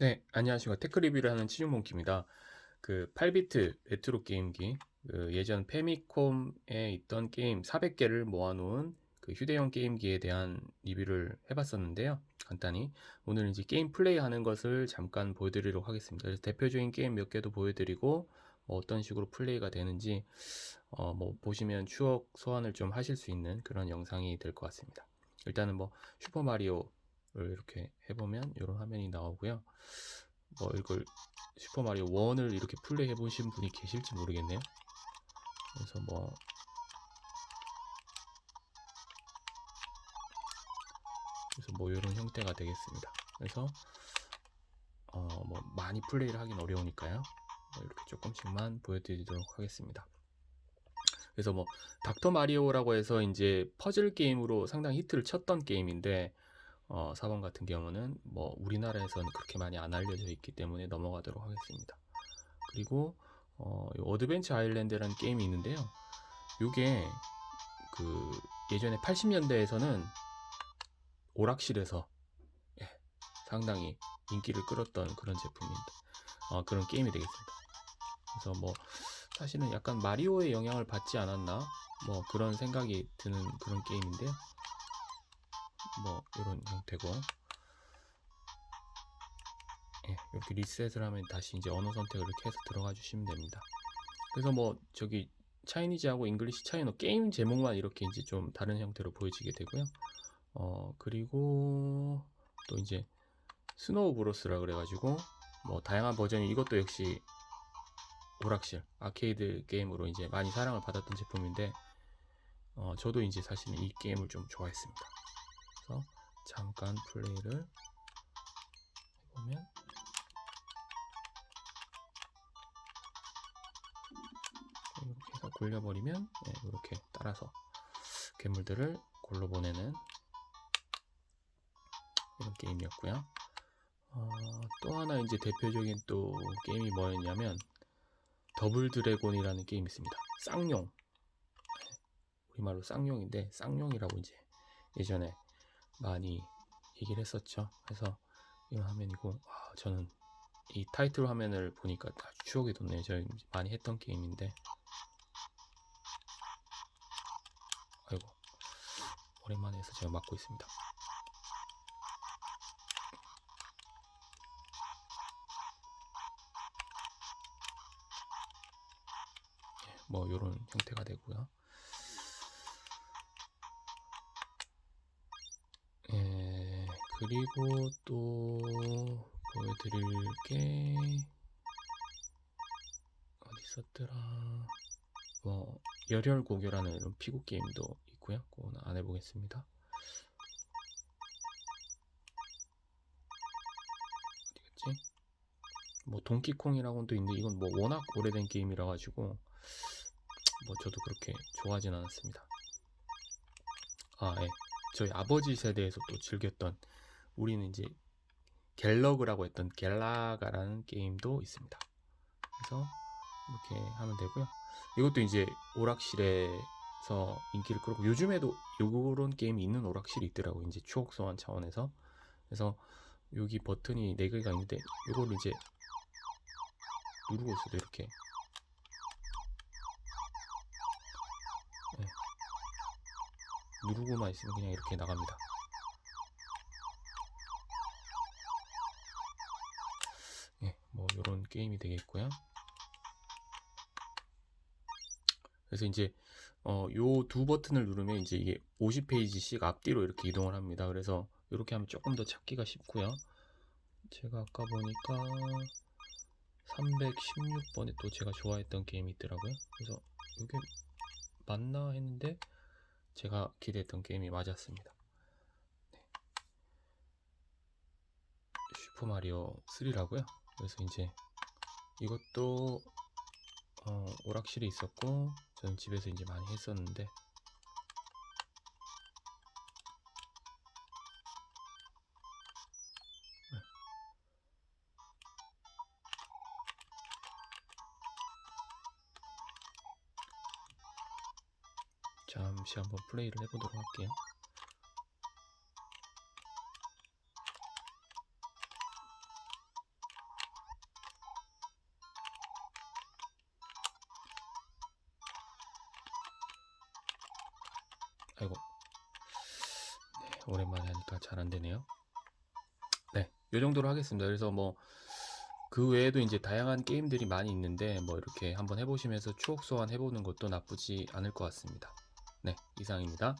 네, 안녕하십니까. 테크 리뷰를 하는 치중몽키입니다. 그 8비트 레트로 게임기, 그 예전 페미콤에 있던 게임 400개를 모아놓은 그 휴대용 게임기에 대한 리뷰를 해봤었는데요. 간단히 오늘 이제 게임 플레이하는 것을 잠깐 보여드리도록 하겠습니다. 그래서 대표적인 게임 몇 개도 보여드리고 뭐 어떤 식으로 플레이가 되는지 어 뭐 보시면 추억 소환을 좀 하실 수 있는 그런 영상이 될 것 같습니다. 일단은 뭐 슈퍼 마리오 를 이렇게 해보면 이런 화면이 나오고요. 뭐 이걸 슈퍼 마리오 1을 이렇게 플레이 해 보신 분이 계실지 모르겠네요. 그래서 뭐 그래서 뭐 이런 형태가 되겠습니다. 그래서 어 뭐 많이 플레이를 하긴 어려우니까요. 뭐 이렇게 조금씩만 보여드리도록 하겠습니다. 그래서 뭐 닥터 마리오라고 해서 이제 퍼즐 게임으로 상당히 히트를 쳤던 게임인데 어, 4번 같은 경우는 뭐 우리나라에서는 그렇게 많이 안 알려져 있기 때문에 넘어가도록 하겠습니다. 그리고 어, 요 어드벤처 아일랜드라는 게임이 있는데요. 요게 그 예전에 80년대에서는 오락실에서 예, 상당히 인기를 끌었던 그런 제품입니다. 어, 그런 게임이 되겠습니다. 그래서 뭐 사실은 약간 마리오의 영향을 받지 않았나 뭐 그런 생각이 드는 그런 게임인데요. 뭐 이런 형태고 예, 이렇게 리셋을 하면 다시 이제 언어 선택을 이렇게 해서 들어가 주시면 됩니다. 그래서 뭐 저기 차이니즈하고 잉글리시 차이노 게임 제목만 이렇게 이제 좀 다른 형태로 보여지게 되고요. 어 그리고 또 이제 스노우 브로스라 그래가지고 뭐 다양한 버전이 이것도 역시 오락실 아케이드 게임으로 이제 많이 사랑을 받았던 제품인데 어 저도 이제 사실은 이 게임을 좀 좋아했습니다. 그래서 잠깐 플레이를 해보면 이렇게 해서 굴려버리면 네, 이렇게 따라서 괴물들을 골로 보내는 이런 게임이었고요. 어, 또 하나 이제 대표적인 또 게임이 뭐였냐면 더블 드래곤이라는 게임이 있습니다. 쌍용. 네, 우리말로 쌍용인데 쌍용이라고 이제 예전에 많이 얘기를 했었죠. 그래서 이런 화면이고 와, 저는 이 타이틀 화면을 보니까 아주 추억이 돋네요. 저희 많이 했던 게임인데 아이고 오랜만에 해서 제가 맡고 있습니다. 예, 뭐 이런 형태가 되고요. 그리고 또 보여드릴 게 어디 있었더라? 뭐 열혈 고교라는 이런 피구 게임도 있고요. 그건 안 해보겠습니다. 어디겠지? 뭐 동키콩이라고는 또 있는데 이건 뭐 워낙 오래된 게임이라 가지고 뭐 저도 그렇게 좋아하진 않았습니다. 아, 예. 저희 아버지 세대에서 또 즐겼던 우리는 이제 갤러그라고 했던 갤라가라는 게임도 있습니다. 그래서 이렇게 하면 되고요. 이것도 이제 오락실에서 인기를 끌고 요즘에도 요런 게임이 있는 오락실이 있더라고요. 이제 추억 소환 차원에서. 그래서 여기 버튼이 4개가 있는데 요걸 이제 누르고 있어도 이렇게 네. 누르고만 있으면 그냥 이렇게 나갑니다. 예, 뭐 이런 게임이 되겠고요. 그래서 이제 어, 요 두 버튼을 누르면 이제 이게 50페이지씩 앞뒤로 이렇게 이동을 합니다. 그래서 이렇게 하면 조금 더 찾기가 쉽고요. 제가 아까 보니까 316번에 또 제가 좋아했던 게임이 있더라고요. 그래서 이게 맞나 했는데 제가 기대했던 게임이 맞았습니다. 네. 슈퍼 마리오 3라고요. 그래서 이제 이것도 어, 오락실에 있었고 저는 집에서 이제 많이 했었는데 네. 잠시 한번 플레이를 해보도록 할게요. 아이고. 네, 오랜만에 하니까 잘 안 되네요. 네, 요 정도로 하겠습니다. 그래서 뭐 그 외에도 이제 다양한 게임들이 많이 있는데 뭐 이렇게 한번 해보시면서 추억 소환 해보는 것도 나쁘지 않을 것 같습니다. 네, 이상입니다.